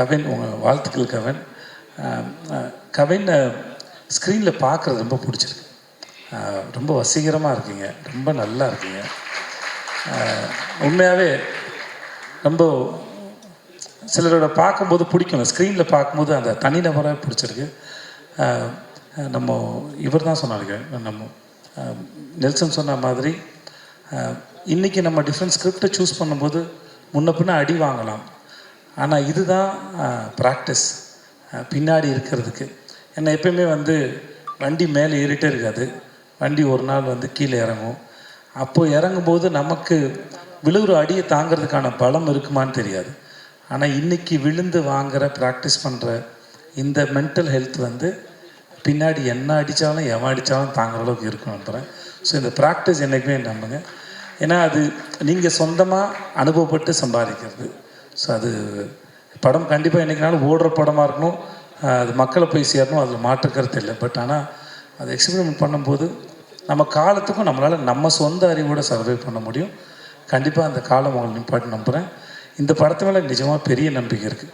கவின் உங்கள் வாழ்த்துக்கள் கவின். கவினை கவின் ஸ்க்ரீனில் பார்க்குறது ரொம்ப பிடிச்சிருக்கு. ரொம்ப வசீகரமாக இருக்கீங்க. ரொம்ப நல்லா இருக்கீங்க. உண்மையாகவே ரொம்ப சிலரோட பார்க்கும்போது பிடிக்கும் ஸ்க்ரீனில் பார்க்கும்போது அந்த தனிநபராக பிடிச்சிருக்கு. நம்ம இவர் தான் சொன்னாருங்க நம்ம நெல்சன் சொன்ன மாதிரி இன்றைக்கி இன்னைக்கு நம்ம டிஃப்ரெண்ட் ஸ்கிரிப்டை சூஸ் பண்ணும்போது முன்ன பின்ன அடி வாங்கலாம். ஆனால் இதுதான் ப்ராக்டிஸ் பின்னாடி இருக்கிறதுக்கு. ஏன்னா எப்பயுமே வந்து வண்டி மேலே ஏறிட்டே இருக்காது. வண்டி ஒரு நாள் வந்து கீழே இறங்கும். அப்போது இறங்கும்போது நமக்கு விழுகிற அடியை தாங்கிறதுக்கான பலம் இருக்குமான்னு தெரியாது. ஆனால் இன்னைக்கு விழுந்து வாங்குற ப்ராக்டிஸ் பண்ணுற இந்த மென்டல் ஹெல்த் வந்து பின்னாடி என்ன அடித்தாலும் எவன் அடித்தாலும் தாங்குற அளவுக்கு இருக்கும் நம்புகிறேன் ஸோ இந்த ப்ராக்டிஸ் என்றைக்குமே நம்புங்க. ஏன்னா அது நீங்கள் சொந்தமாக அனுபவப்பட்டு சம்பாதிக்கிறது. ஸோ அது படம் கண்டிப்பாக என்றைக்குனாலும் ஓடுற படமாக இருக்கணும். அது மக்களை போய் சேரணும். அதில் மாற்றுக்கிறது இல்லை. பட் ஆனால் அதை எக்ஸ்பெரிமெண்ட் பண்ணும்போது நம்ம காலத்துக்கும் நம்மளால் நம்ம சொந்த அறிவோட சர்வை பண்ண முடியும். கண்டிப்பாக அந்த காலம் உங்களை நிப்பாட்டு நம்புகிறேன் இந்த படத்து மேலே நிஜமாக பெரிய நம்பிக்கை இருக்குது